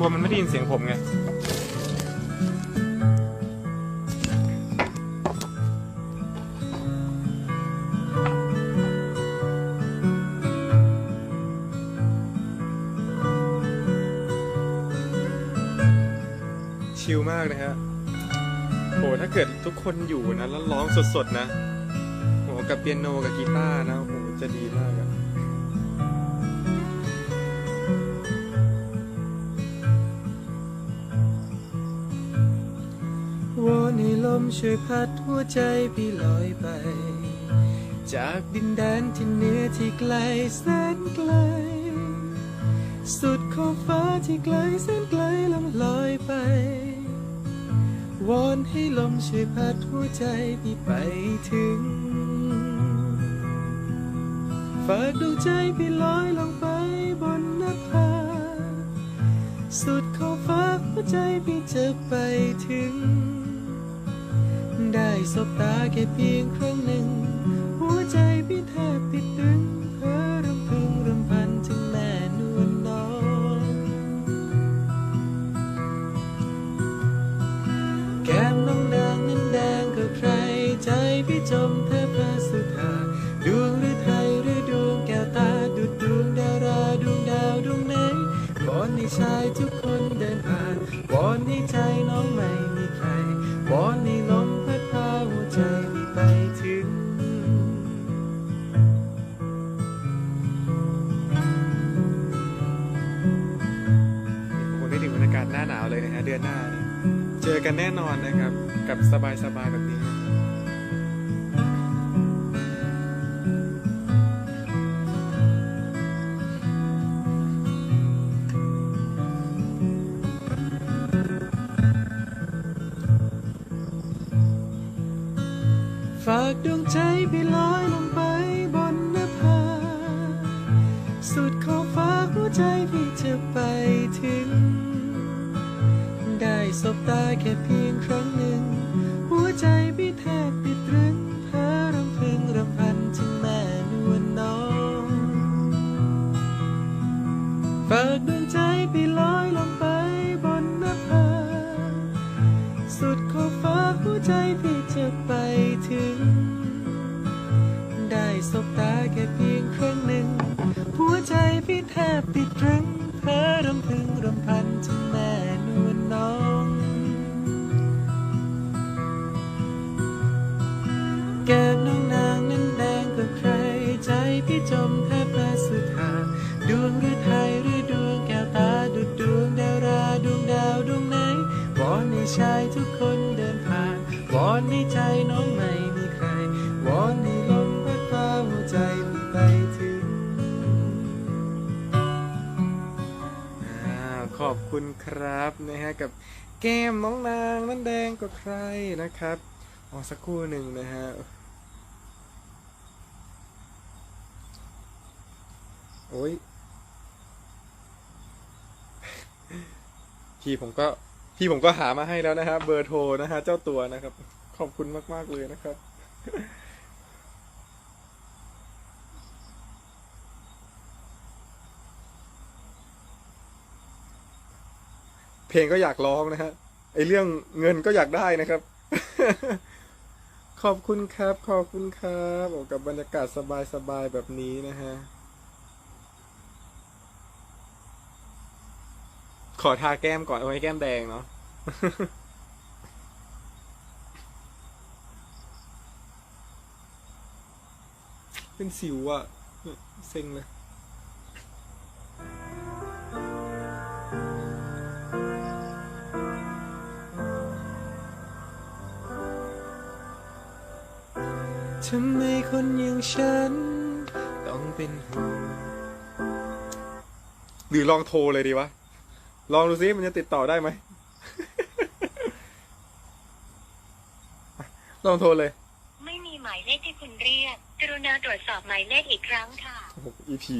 ัวมันได้ยินเสียงผมไงชิลมากนะฮะโหถ้าเกิดทุกคนอยู่นะ แล้วร้องสดๆนะโหกับเปียโนกับกีตาร์นะโหจะดีมากอะ มช่วยพัดหัวใจพี่ลอยไป จากดินแดนที่เหนือที่ไกลแสนไกล สุดขอบฟ้าที่ไกลแสนไกลลำลอยไป วอนให้ลมช่วยพัดหัวใจพี่ไปถึง ฝากดวงใจพี่ลอยลงไปบนนภาสุดขอบฟ้าหัวใจพี่จะไปถึง ได้สบตาแค่เพียงครั้งหนึ่ง หัวใจพี่แทบติดดึงเพ้อรำพึงรำพันถึงแม่นวลน้องแก้มน้องนางนั้นแดงก็ใคร ใจพี่จมแทบพระสุธาดวงหรือไทยหรือดวงแก้วตาดุดดวงดาราดวงดาวดวงไหนวอนให้ชายทุกคนเดินผ่านวอนให้ใจน้องไม่ แน่นอนนะครับ กับสบายสบายๆแบบนี้ ฝากดวงใจพี่ลอย ครั้งหนึ่ง หัวใจพี่แทบติดตรึงเพ้อรำพึงรำพันถึงแม่นวลน้องฝากดวงใจพี่ลอยลงไปบนนภาสุดขอบฟ้าหัวใจพี่จะไปถึง ได้สบตาแค่เพียงครั้งหนึ่ง หัวใจพี่แทบติดตรึงเพ้อรำพึงรำพันถึงแม่นวลน้อง ใจน้องไม่มีใคร วอนให้ลมพัดพาหัวใจพี่ไปถึงอ่าขอบคุณครับนะฮะกับแก้มน้องนางนั้นแดงกว่าใครนะครับอ๋อสักครู่หนึ่งนะฮะโอ้ยพี่ผมก็พี่ผมก็หามาให้แล้วนะฮะเบอร์โทรนะฮะเจ้าตัวนะครับ ขอบคุณมาก ๆ เลยนะครับ เพลงก็อยากร้องนะฮะไอเรื่องเงินก็อยากได้นะครับ ขอบคุณครับ ขอบคุณครับโอ้กับบรรยากาศสบาย ๆ แบบนี้นะฮะ ขอทาแก้มก่อนเอาไว้แก้มแดงเนาะ เป็นสิวอะเซ็งเลยทำไมคนอย่างฉัน ต้องเป็นห่วงหรือลองโทรเลยดีวะ ลองดูซิมันจะติดต่อได้ไหม ลองโทรเลย ไม่มีหมายเลขที่คุณเรียก กรุ ณาตรวจสอบหมายเลขอีกครั้งค่ะ อีผี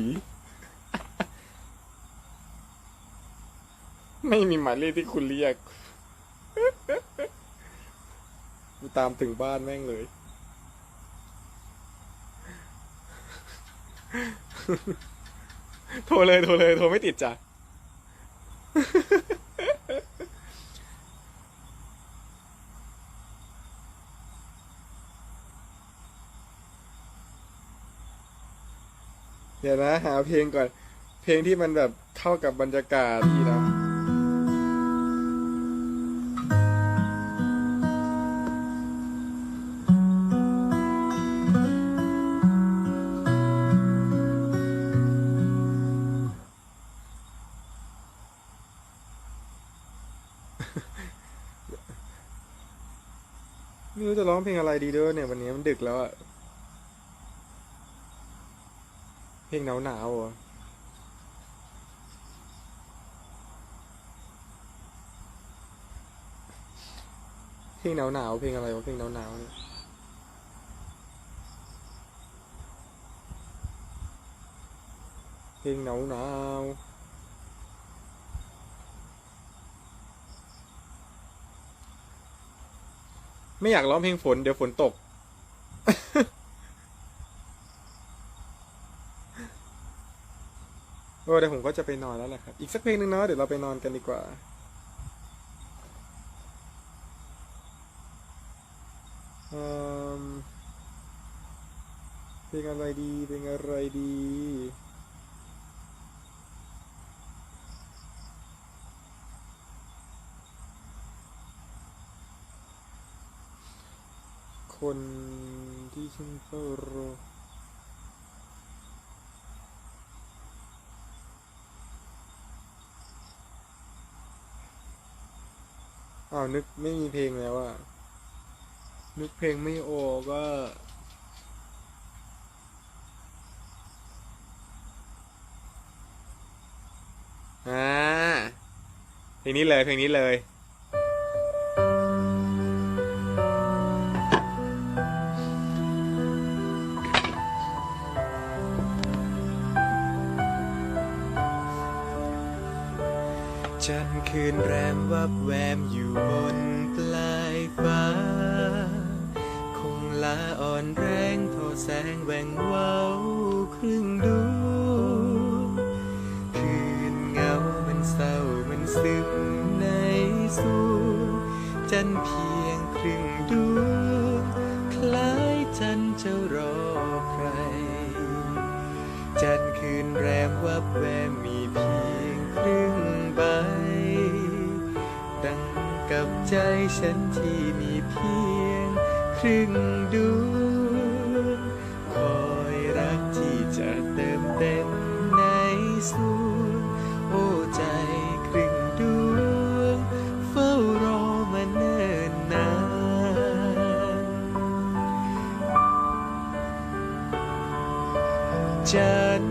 ไม่มีหมายเลขที่คุณเรียกกูตามถึงบ้านแม่งเลย โทรเลย โทรเลย โทรไม่ติดจ้ะ เดี๋ยวนะ หาเพลงก่อน เพลงที่มันแบบเข้ากับบรรยากาศที่นะไม่รู้จะร้องเพลงอะไรดีด้วยเนี่ยวันนี้มันดึกแล้วอะ เพลงหนาวหนาวเหรอเพลงหนาวหนาวเพลงอะไรวะเพลงหนาวหนาวเนี่ยเพลงหนาวหนาวไม่อยากร้องเพลงฝนเดี๋ยวฝนตก อ้เดี๋ยวผมก็จะไปนอนแล้วแหละครับ อีกสักเพลงหนึ่งเนาะเดี๋ยวเราไปนอนกันดีกว่าเอิ่มเพลงอะไรดีเพลงอะไรดีคนที่ฉันเฝ้ารอ อ้าวนึกไม่มีเพลงแล้วอะนึกเพลงไม่โอกก็อ่าเพลงนี้เลยเพลงนี้เลย จันทร์คืนแรมวับแวมอยู่บนปลายฟ้า คงลาอ่อนแรงโทอแสงแหวงเว้าครึ่งดวง กับใจฉันที่มีเพียงครึ่งดวงคอยรักที่จะเติมเต็มในสวงโอ้ใจครึ่งดวงเฝ้ารอมาเนิ่นนานจัน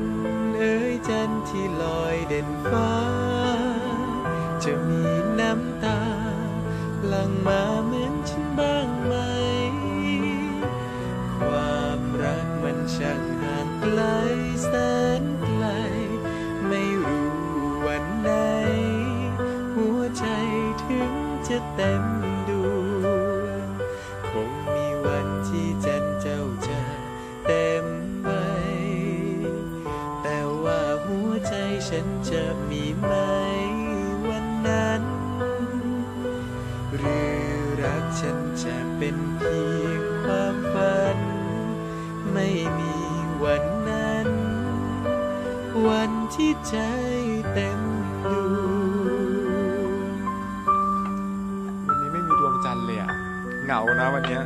เอ๋ยจันที่ลอยเด่นฟ้า ห เต็มดวงวันนี้ไม่มีดวงจันทร์เลยอะเหงานะวันเนี้ย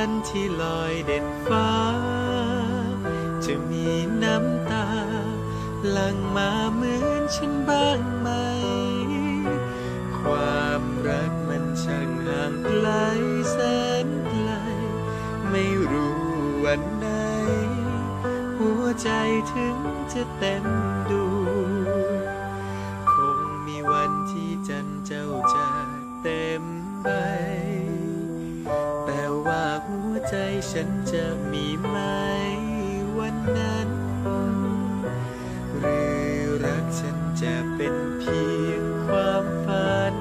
จันทร์ที่ลอยเด่นฟ้า จะมีน้ำตา หลั่งมาเหมือนฉันบ้างไหม ความรักมันช่างห่างไกลแสนไกล ไม่รู้วันไหน หัวใจถึงจะเต็มดวง ฉันจะมีไหมวันนั้น หรือรักฉันจะเป็นเพียงความฝัน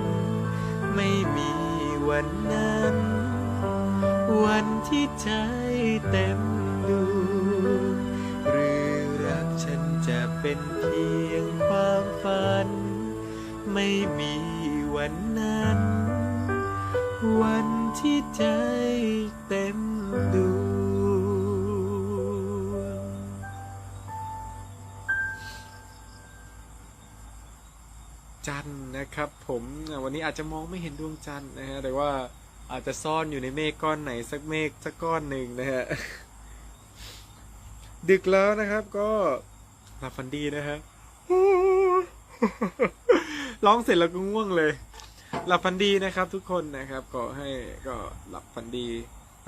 ไม่มีวันนั้น วันที่ใจเต็มดวงหรือรักฉันจะเป็นเพียงความฝัน ไม่มี นะครับผมวันนี้อาจจะมองไม่เห็นดวงจันทร์นะฮะแต่ว่าอาจจะซ่อนอยู่ในเมฆก้อนไหนสักเมฆสักก้อนหนึ่งนะฮะดึกแล้วนะครับก็หลับฝันดีนะฮะร้องเสร็จแล้วก็ง่วงเลย หลับฝันดีนะครับทุกคนนะครับก็ให้ก็หลับฝันดี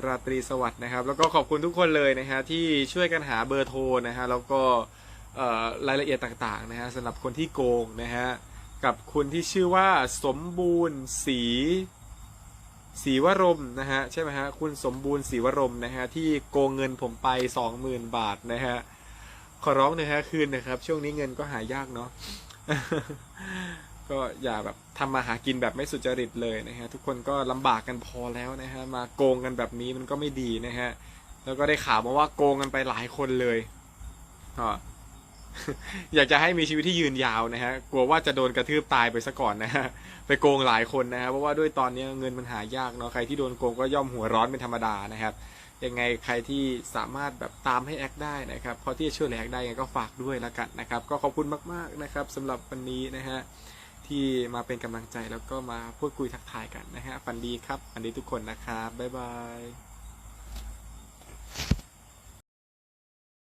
ราตรีสวัสดิ์นะครับ แล้วก็ขอบคุณทุกคนเลยนะฮะที่ช่วยกันหาเบอร์โทรนะฮะแล้วก็รายละเอียดต่างๆนะฮะสำหรับคนที่โกงนะฮะ กับคุณที่ชื่อว่าสมบูรณ์ศรีศรีวรมนะฮะใช่ไหมฮะคุณสมบูรณ์ศรีวรมนะฮะที่โกงเงินผมไปสองหมื่นบาทนะฮะขอร้องนะฮะคืนนะครับ ช่วงนี้เงินก็หายากเนาะก็อย่าแบบทำมาหากินแบบไม่สุจริตเลยนะฮะทุกคนก็ลำบากกันพอแล้วนะฮะมาโกงกันแบบนี้มันก็ไม่ดีนะฮะแล้วก็ได้ข่าวมาว่าโกงกันไปหลายคนเลยก็อ อยากจะให้มีชีวิตที่ยืนยาวนะฮะ กลัวว่าจะโดนกระทืบตายไปซะก่อนนะฮะ ไปโกงหลายคนนะฮะ เพราะว่าด้วยตอนนี้เงินมันหายากเนาะ ใครที่โดนโกงก็ย่อมหัวร้อนเป็นธรรมดานะครับ ยังไงใครที่สามารถแบบตามให้แอคได้นะครับพราะที่จะช่วยเหลือแอคได้ยังไงก็ฝากด้วยแล้วกันนะครับ ก็ขอบคุณมากๆนะครับสำหรับวันนี้นะฮะที่มาเป็นกำลังใจแล้วก็มาพูดคุยทักทายกันนะฮะ ฝันดีครับฝันดีทุกคนนะครับ บ๊ายบาย